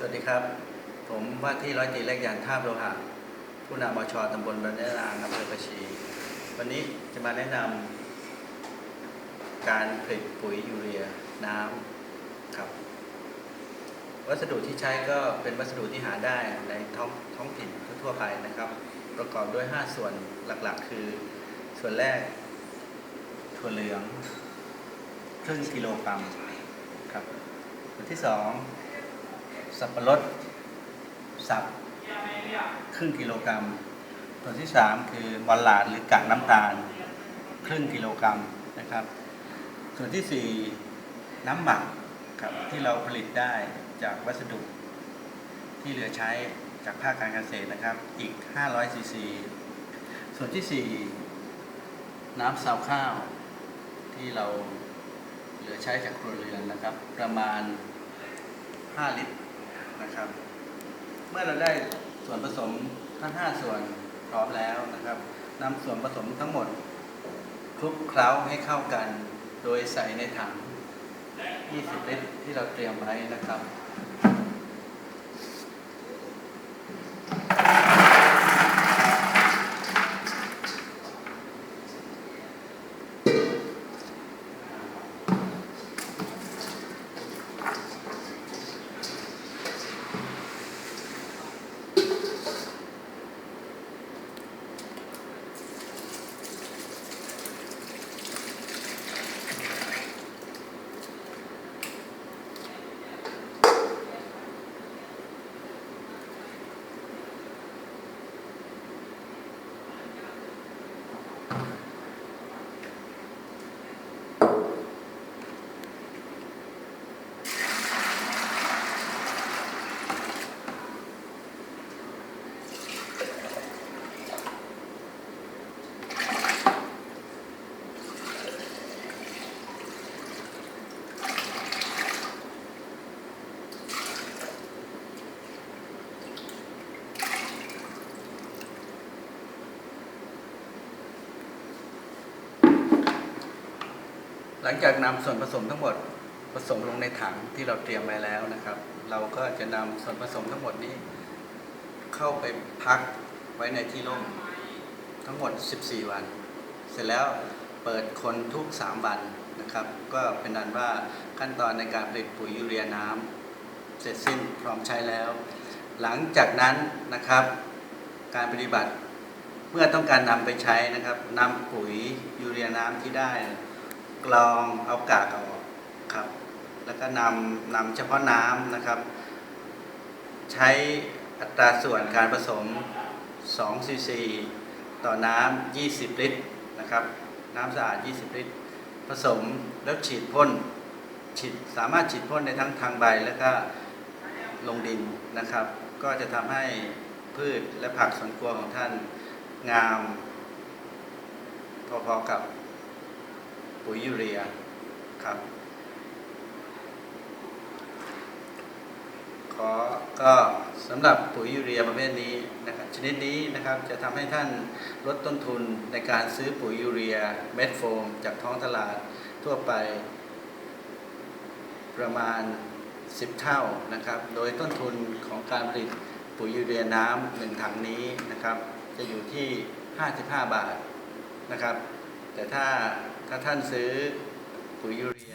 สวัสดีครับ ผมว่าที่ร้อยตีเล็กยานท่าโลหะ ผู้นำมชตำบลบันเนรางอำเภอประชี วันนี้จะมาแนะนำการผลิตปุ๋ยยูเรียน้ำครับ วัสดุที่ใช้ก็เป็นวัสดุที่หาได้ในท้องท้องถิ่นทั่วไปนะครับ ประกอบด้วย 5 ส่วนหลักๆ คือ ส่วนแรกถั่วเหลืองครึ่งกิโลกรัมครับส่วนที่สอง สับปะรดสับครึ่งกิโลกรัมส่วนที่สามคือมอลลาดหรือกากน้ำตาล ครึ่งกิโลกรัมนะครับ ส่วนที่สี่น้ำหมักครับที่เราผลิตได้จากวัสดุที่เหลือใช้จากภาคการเกษตรนะครับ อีก 500ซีซี ส่วนที่สี่น้ำซาวข้าวที่เราเหลือใช้จากครัวเรือนนะครับ ประมาณ 5 ลิตร นะครับ เมื่อเราได้ส่วนผสมทั้ง 5 ส่วนพร้อมแล้วนะครับนำส่วนผสมทั้งหมดคลุกเคล้าให้เข้ากัน โดยใส่ในถัง 20 ลิตรที่เราเตรียมไว้นะครับ Amen. หลังจากนำส่วนผสมทั้งหมดผสมลงในถังที่เราเตรียมไว้แล้วนะครับ เราก็จะนำส่วนผสมทั้งหมดนี้ เข้าไปพักไว้ในที่ร่มทั้งหมด 14 วัน เสร็จแล้วเปิดคนทุก 3 วันนะครับ ก็เป็นนั้นว่าขั้นตอนในการผลิตปุ๋ยยูเรียน้ำเสร็จสิ้นพร้อมใช้แล้ว หลังจากนั้นนะครับ การปฏิบัติเมื่อต้องการนำไปใช้นะครับนำปุ๋ยยูเรียน้ำที่ได้ กรองเอากากออกครับ แล้วก็นำนำเฉพาะน้ำนะครับ ใช้อัตราส่วนการผสม2ซีซีต่อน้ำ 20 ลิตรนะครับ น้ำสะอาด 20 ลิตร ผสมแล้วฉีดพ่นฉีดสามารถฉีดพ่นในทั้งทางใบแล้วก็ลงดินนะครับ ก็จะทำให้พืชและผักสวนครัวของท่านงาม พอๆกับ ปุ๋ยยูเรียครับ ขอก็สำหรับปุ๋ยยูเรียประเภทนี้นะครับชนิดนี้นะครับจะทำให้ท่านลดต้นทุนในการซื้อปุ๋ยยูเรียเม็ดโฟม จากท้องตลาดทั่วไปประมาณ 10 เท่านะครับ โดยต้นทุนของการผลิตปุ๋ยยูเรียน้ำหนึ่งถังนี้นะครับ จะอยู่ที่ 55 บาทนะครับ แต่ถ้า ถ้าท่านซื้อปุ๋ยยูเรีย